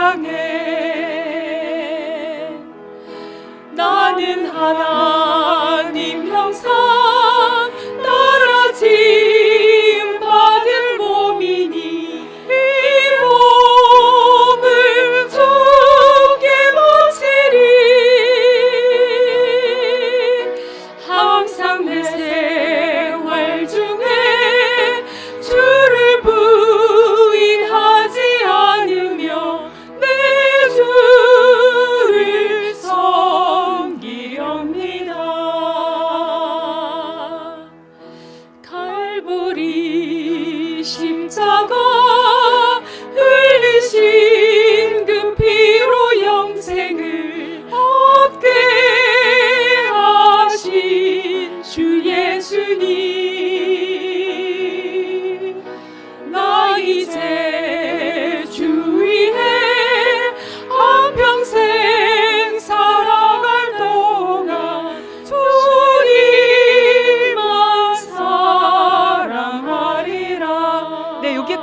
사랑해 나는 하나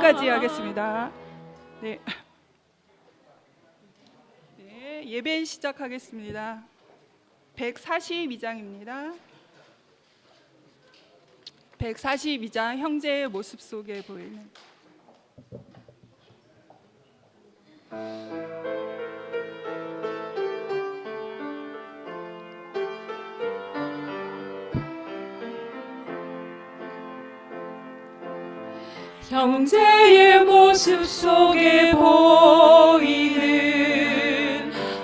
여기까지 하겠습니다. 네. 네 예배 시작하겠습니다. 142장입니다. 142장 형제의 모습 속에 보이는 형제의 모습 속에 보이는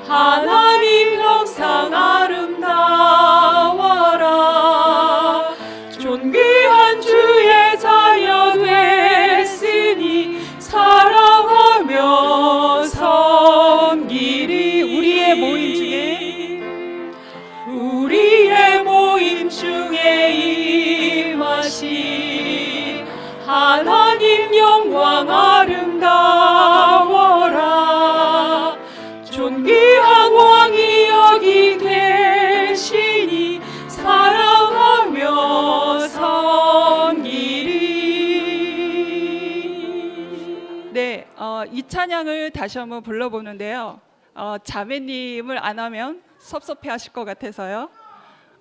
하나 이 찬양을 다시 한번 불러보는데요. 어, 자매님을 안 하면 섭섭해하실 것 같아서요.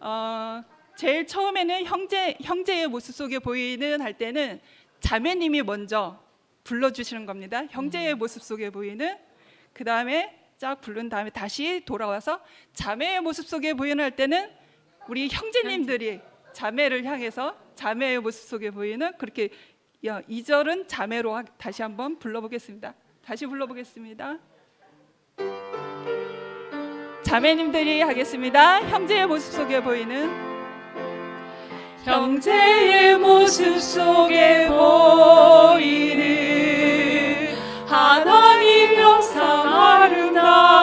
어, 제일 처음에는 형제 형제의 모습 속에 보이는 할 때는 자매님이 먼저 불러주시는 겁니다. 형제의 모습 속에 보이는. 그 다음에 쫙 부른 다음에 다시 돌아와서 자매의 모습 속에 보이는 할 때는 우리 형제님들이 자매를 향해서 자매의 모습 속에 보이는 그렇게 야, 이 절은 자매로 하- 다시 한번 불러보겠습니다. 다시 불러보겠습니다. 자매님들이 하겠습니다. 형제의 모습 속에 보이는 형제의 모습 속에 보이는 하나님 형상 아름다워라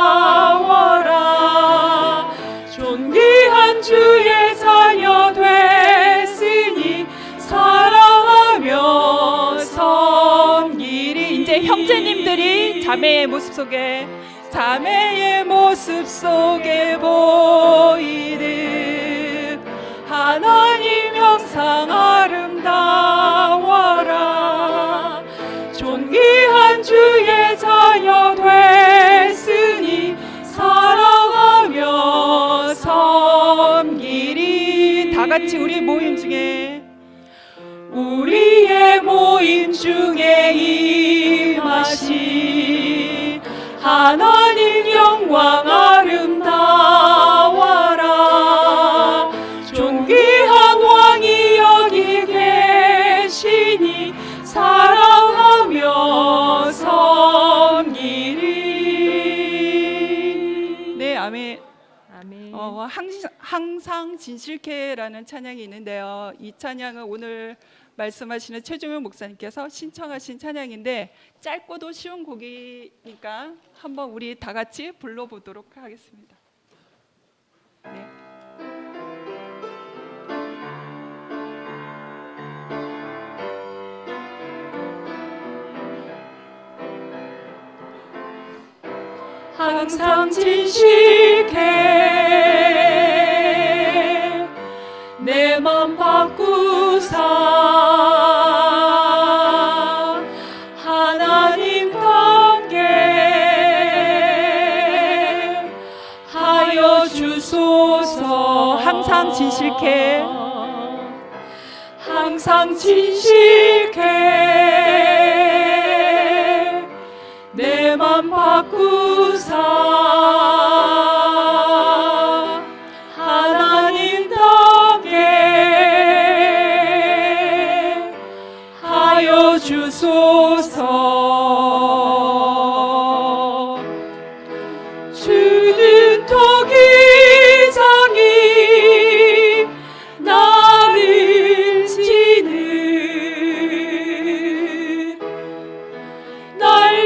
존귀한 주의 자녀 됐으니 사랑하며 섬기리 이제 형제님들이 자매의 모습 속에 자매의 모습 속에 보이는 하나님 형상 아름다워라. 존귀한 주의 자녀 됐으니 사랑하며 섬기리 다 같이 우리 모임 중에 하나님 영광 아름다워라 존귀한 왕이 여기 계시니 사랑하며 섬기리 네 아멘 아멘. 어, 항상, 항상 진실케라는 찬양이 있는데요. 이 찬양은 오늘 말씀하시는 최종현 목사님께서 신청하신 찬양인데 짧고도 쉬운 곡이니까 한번 우리 다 같이 불러보도록 하겠습니다. 네. 항상 진실해 항상 진실케. 항상 진실케. 내 맘 바꾸사.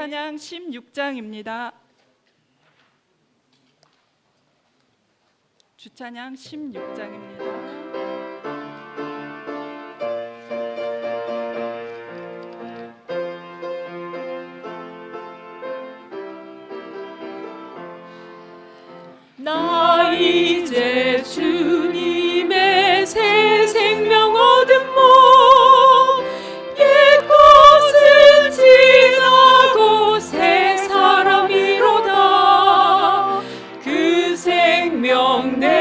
찬양 16장입니다. 주찬양 16장입니다. 군대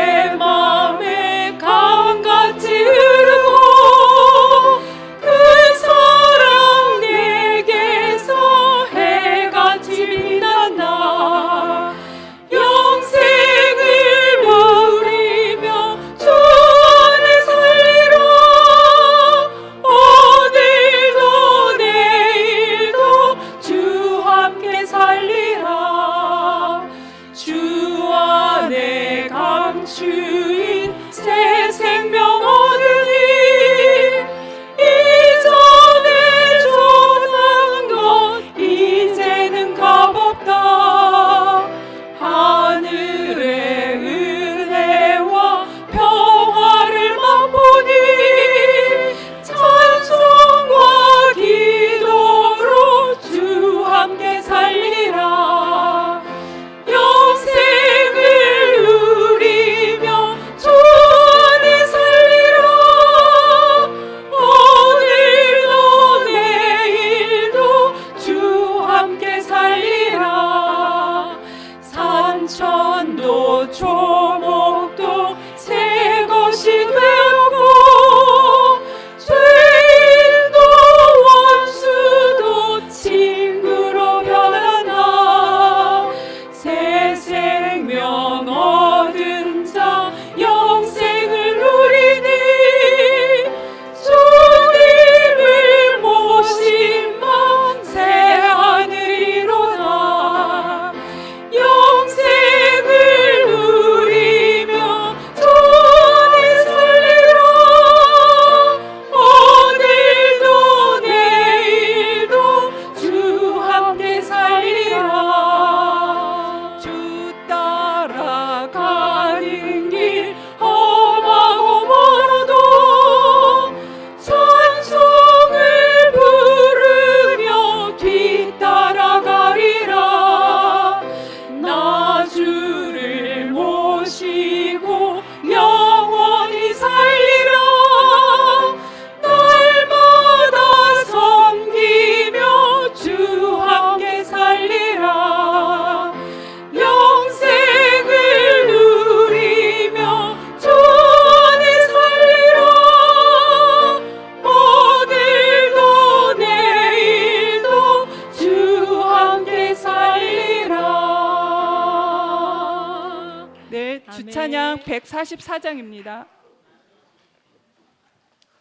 주찬양 144장입니다.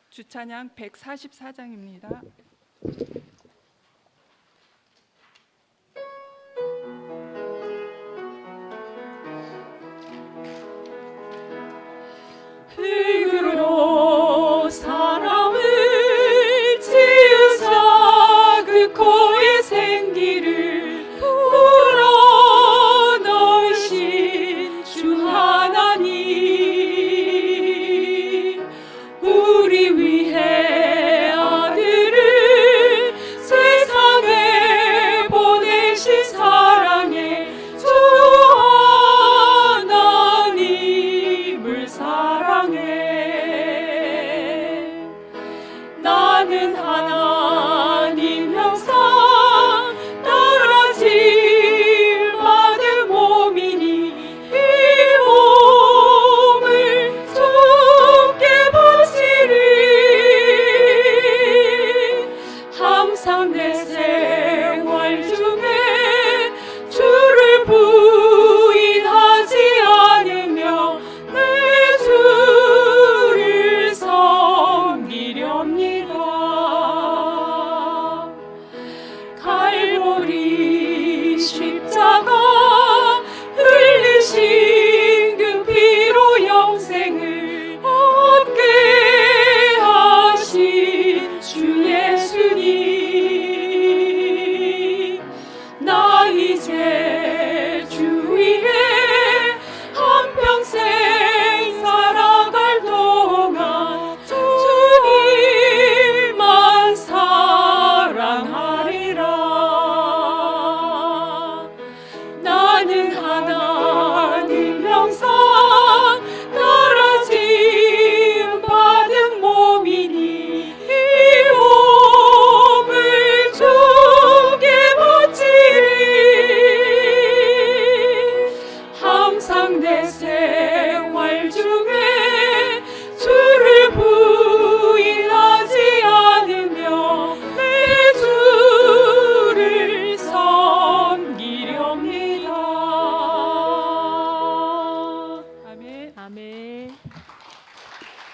주찬양 144장입니다.